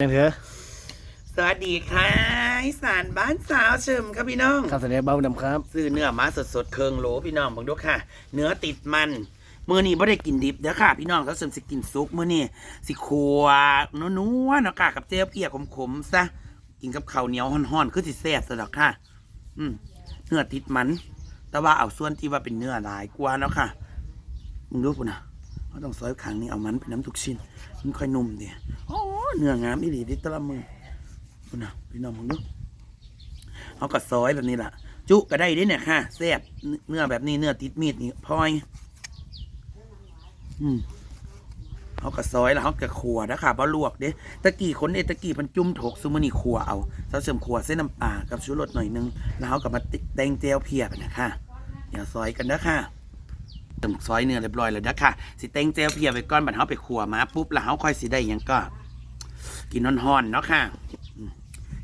ยังเถอะสวัสดีค่ะอีสานบ้านสาวเชิมครับพี่น้องข้าวเสนอเบาดำครับซื้อเนื้อมาสดๆเคืองโหลพี่น้องบังดูค่ะ เนื้อติดมันมือนี้ไม่ได้กินดิบเด้อค่ะ พี่น้องเขาเสริมสิกินซุปมือนี้สิขัวนัวๆเนาะค่ะกับเจียวเพียขมๆซะกินกับข้าวเหนียวห่อนๆคือสิแซ่บสดอกค่ะ อืมเนื้อติดมัน แต่ว่าเอาส่วนที่ว่าเป็นเนื้อหลายกว่าเนาะค่ะมึงดูปุ่นนะเขาต้องซอยขังนี่เอามันเป็นน้ำทุกชิ้นมันค่อยนุ่มเดียโอ้ เนื้องามอีหลีดิตะละมือปุ่นนะพี่น้องมึงดูเขาก็ซอยแบบนี้แหละจุก็ได้ด้เนี่ยค่ะแซ่บเนื้อแบบนี้เนื้อติดมีดนี่พลอย อืมเขาก็ซอยแล้วเขาก็ขัวนะค่ะบ่ลวกเด้ตะกี้คนเอตะกี้มันจุ่มถกซุมอนี่ขัวเอาเสาเสริมขัวเส้นน้ำปลากับชูรสหน่อยนึง แล้วเขาก็มาติแตงเจียวเพียบนะคะเดี๋ยวซอยกันนะค่ะเติมซอยเนื้อเรียบร้อยแล้วนะค่ะสิแตงเจียวเพียไปก่อนบัดเขาไปขัวมาปุ๊บแล้วเขาค่อยสิได้ยังก็ กินฮ้อนๆเนาะค่ะอืม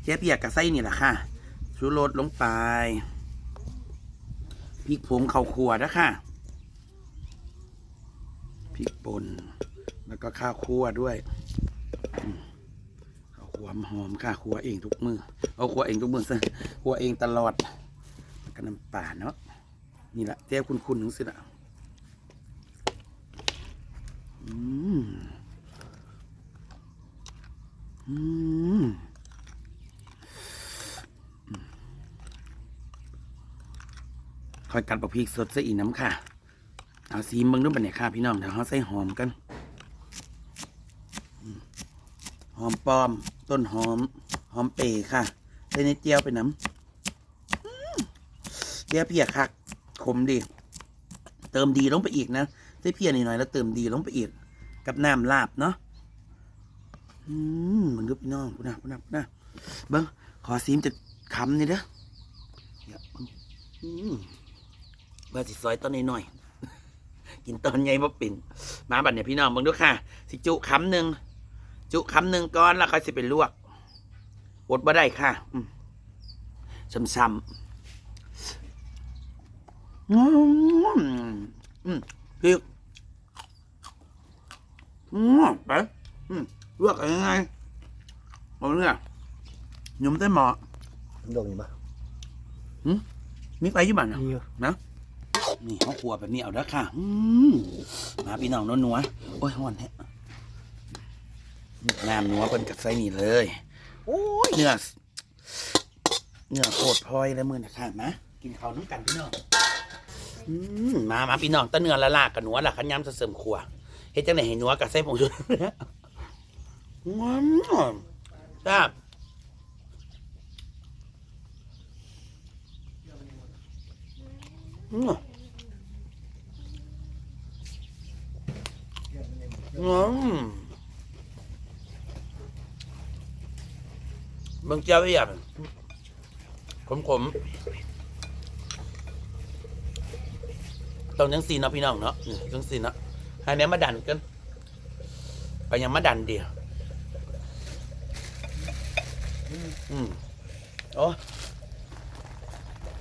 เจียวเพียกับไส้นี่แหละค่ะชูรสลงไปพริกผงข้าวคั่วนะค่ะพริกป่นแล้วก็ข้าวคั่วด้วยข้าวคั่วหอมค่ะคั่วเองทุกมือเอาคั่วเองทุกมือซะคั่วเองตลอดแล้วก็น้ำป่าเนาะนี่แหละเจ้คุณคุณถึงสิละอืมอืม คอยกัดปลาพริกสดซะอีกน้ำค่ะ เอาซีมเบิ้งด้วยบันเนี่ยค่ะพี่น้องเดี๋ยวเขาใส่หอมกันหอมปลอม ต้นหอม หอมเปรย์ค่ะใส่ในเจียวไปน้ำเจียวเพียคักขมดี เติมดีลงไปอีกนะใส่เพียนิดหน่อยแล้วเติมดีลงไปอีก กับน้ำลาบเนาะ อืมมอนกับพี่น้องพูนะพูนะพูนะเบิ้งขอซีมจะคำนี่เด้อเยวเบิ่งอืมว่าสิซอยตอนน้อยๆกินตอนใหญ่บ่เป็นมาบัดเนี่ยพี่น้องเบิ่งดูค่ะ สิจุคำหนึ่งจุคำหนึ่งก้อนแล้วค่อยสิเป็นลวกอดบ่ได้ค่ะซ้ำๆอืมอืมพริกอืมไปอืม ลวกยังไงเอาเนี่ยหยุ่มใส่หม้อดงอยู่ปะมีไฟอยู่บ้านนะมีอยู่นะนี่เขาครัวแบบนี้เอาเด้อค่ะอืมมาพี่น้องนัวๆโอ้ยฮ้อนแท้น้ำนัวเป็นกับไส้นี่เลย โอ้ยเนื้อเนื้อโคตรพลอยแล้วมือนะค่ะมากินข้าวน้ำกันพี่น้องอืมมามาพี่น้องแตะเนื้อละลากกับหนัวละขันยำเสริมครัวเฮ็ดจังไหนให้หนัวกับไส้ผงชู รสว้าวจ้าบอืมอืมเบิ่งเจ้าไอ้ยังขมขมๆต้องจังสีเนาะพี่น้องเนาะนี่จังสีเนาะให้เนี้ยมาดันกัน ไปยังมาดันเดียว อืมโอ้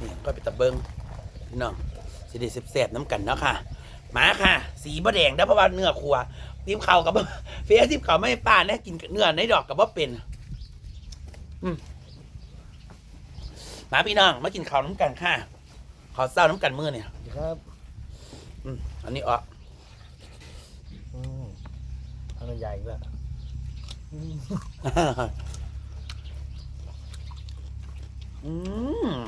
นี่ก็ไปตะเบิงพี่น้องสิได้แซ่บๆน้ำกันเนาะค่ะมาค่ะ สีบะแดงได้อเพราะว่าเนื้อครัวทิมเขากับบ่เฟียทิมเขาไม่ป้าแน่กินเนื้อในดอกกับว่าเป็น อืมมาพี่น้องมากินข้าวน้ำกันค่ะขาวเศร้าน้ำกันมือเนี่ยครับอืมอันนี้อ๋ออืมอันนั้นใหญ่อีกแล้ว อืมอืม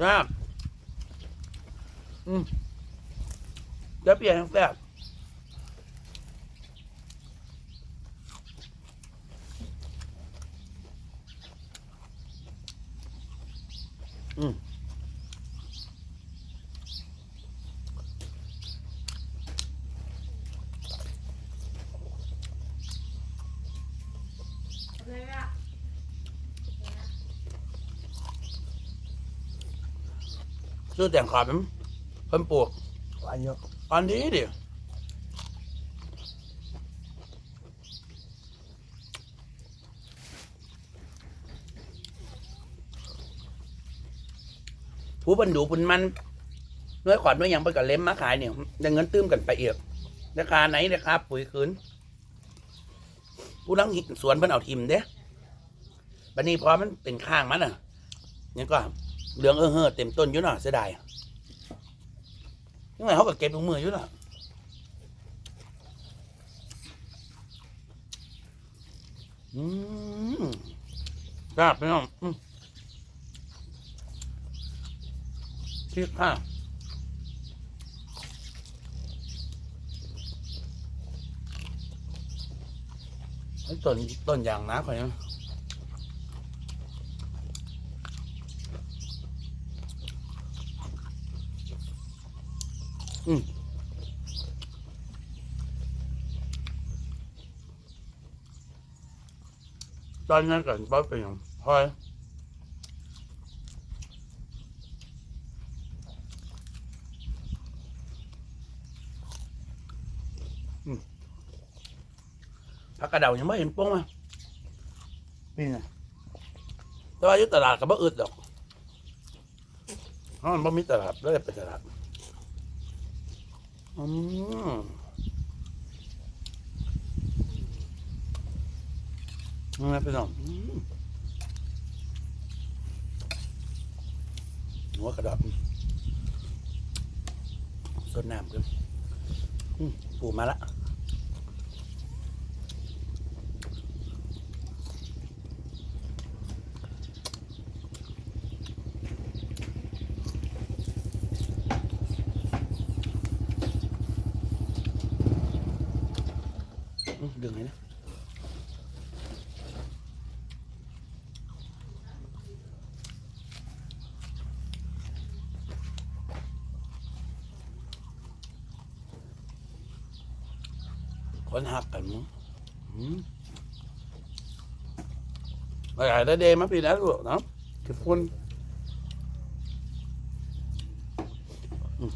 ครับอืมแล้วเปลี่ยนแซ่บอืม ซื้อแต่งขาวเป็นเพิ่นปลูกหวานเยอะอันนี้ดิผู้บรรดูปุนมันน้อยขวัญน้อยยังไปกับเล็มมาขายเนี่ยได้เงินตื้มกันไปเอีกราคาไหนราคาปุ๋ยคืนผู้นังสวนเพิ่นเอาทิมเด้บัดนี้พอมันเป็นข้างมันอะยังก็ เหลืองเออเฮอเต็มต้นอยู่นาะเสียดายยังไงเขาก็เก็บลงมืออยู่เนาะอืมกราบไปน้องพริกค่ะไอ้ต้นต้นยางนะข่อยนะ อนนั้นกันป้าเป็นอย่างพอยอืมผักกระเดายังไม่เห็นป้งอะนี่ไงแต่ว่าอยู่ตลาดก็บ่อึดดอกเพราะมันบ่มีตลาดแล้วไปตลาดอืม นี่นะพี่น้องหัวกระดาษสดน้ำกันปูมาละ คนหักกันมั้งอืมไปได้เดมาปีแล้วลูกเนาะขอบคุณอืม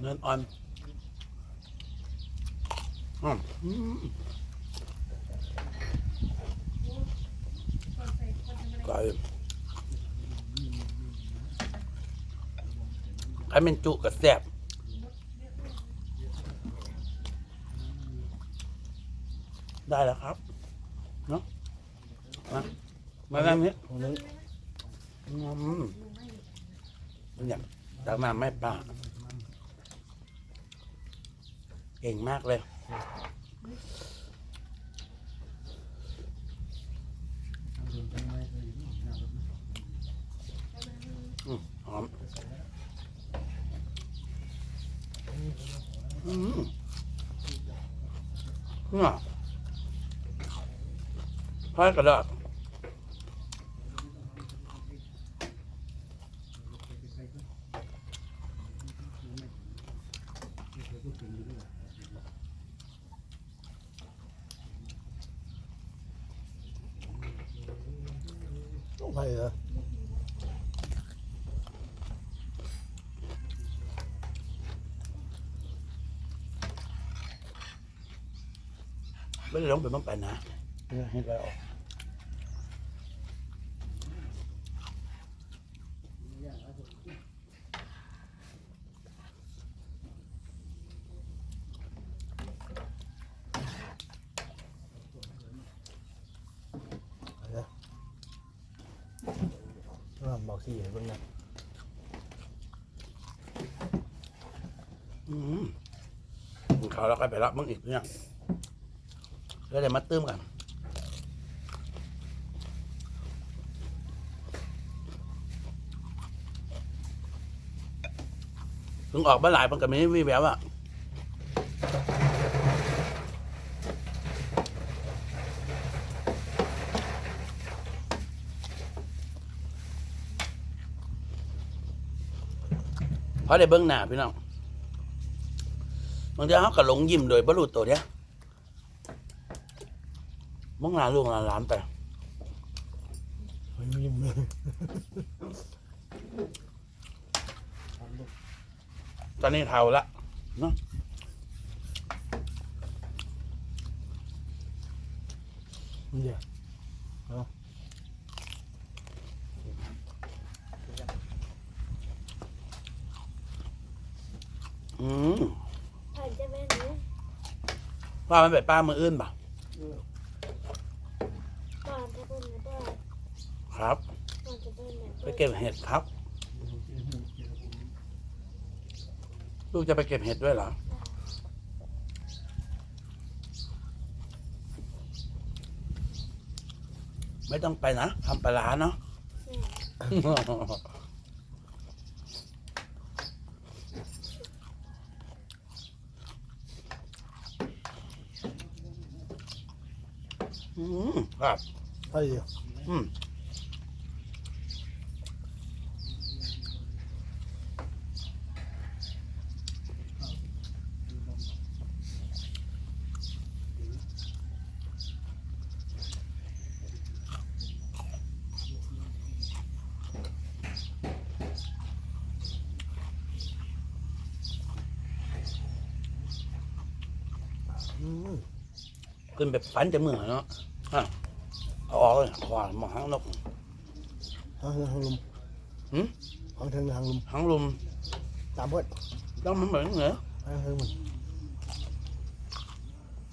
เงินอ่อนอืมอืมไก่ ใครเป็นจุกับแซ่บได้แล้วครับ เนาะมามาด้านนี้อืมมันอยางตักน้ำไม่ป่าเก่งมากเลย อืมหอม อืมเนี่ยพายกระดาษต้องไปเหรอ ไม่ได้ลงไปบ้างไปนะเห็นแล้วไปเลยอ่าบอกสี่ให้เบิ่งนะอืมกินข้าวแล้วก็ไปรับมึงอีกเนี่ย แล้วเดี๋ยวมาตื้มกันถึงออกมาหลายมันก็ไม่ได้วิแววอะเพราะได้เบิ้งหน้าพี่น้องบางทีเขาก็หลงยิ้มโดยบรรลุตัวเนี้ย มึงลาลูกลาหลานไปไม่มีมือตอนนี้เท่าละเนาะเดี๋ยว่านจะป็นไง ว่มันเป็ดป้ามืออื่นป่ะ ครับก่อนจะเป็นไหมไปเก็บเห็ดครับ ลูกจะไปเก็บเห็ดด้วยเหรอไม่ต้องไปนะทำปลาร้าเนาะอืมครับเฮ้ยอืมอืม ขึ้นแบบฟันจะเหมือนเนาะอะเอาออกเลยขวานมาหางนกหางหางลุมหืมหางเทิงหางลุมหางลุมตามเพื่อนต้องมันเหมือนเหรอหางเทิงมัน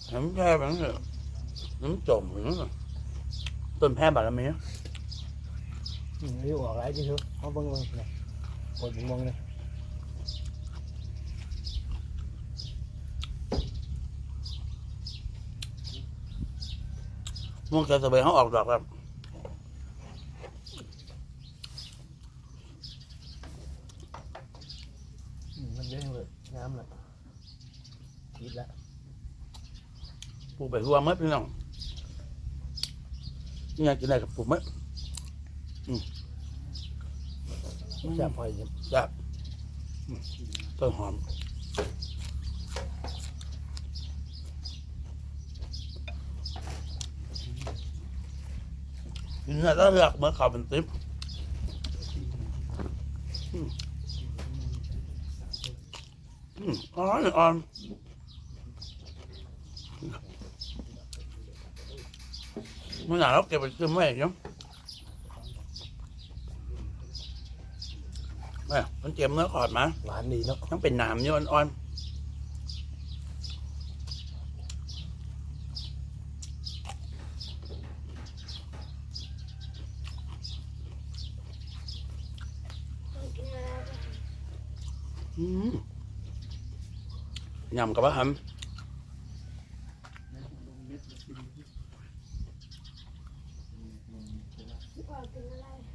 เห็นแพร่แบบนั้นเหรอน้ำจมอย่างนั้นเหรอต้นแพร่บารมีอืมอายุออกหลายที่สุดเขาเบิ่งเบิ่งเลยปวดมองเลย ม่วงเกสเบยเขาออกดอกแบบอืมมันเยอะเลยน้ำละคิดละปลูกไปหัวมั้ยพี่น้องนี่อยากกินอะไรกับปลูกมั้ยแซ่บพอยยิ้มจ้ะอืมต้นหอม กินเนื้อแล้วเลือกเมื่อเขาเป็นติ๊บอืมอืมอ่อนอ่อนมื่อหร่เราเก็บไปซื้อไม่เนาะแม่มันเจียมเนื้อขอดมาหวานดีเนาะต้องเป็นหนามอยู่อ่อนต้องกินอะไรบ้าง ๆอืม ยำกับว่าหก่อนกินอะไรำ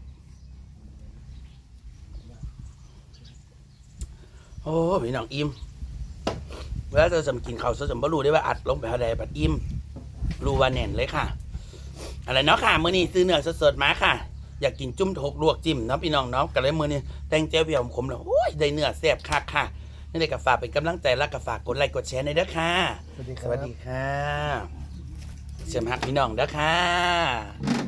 โอ้พี่น้องอิ่มเวลาจะสำกินข้าวสำบรู้ได้ว่าอัดลงไปหาใดปัดอิ่มรูว่าแน่นเลยค่ะ อะไรเนาะค่ะ มื้อนี้ซื้อเนื้อสดๆมาค่ะ อยากกินจุ่มทกลวกจิ้มเนาะพี่น้องเนาะก็เลยมื้อนี้แต่งเจ้าเพียวขมแล้วโอ้ยได้เนื้อแซ่บคักค่ะนี่เลยก็ฝากเป็นกำลังใจและก็ฝากกดไลค์กดแชร์ในอยเด้อค่ะ สวัสดีคสรับวัสดีค่ะ เสียมหักพี่น้องเด้อค่ะ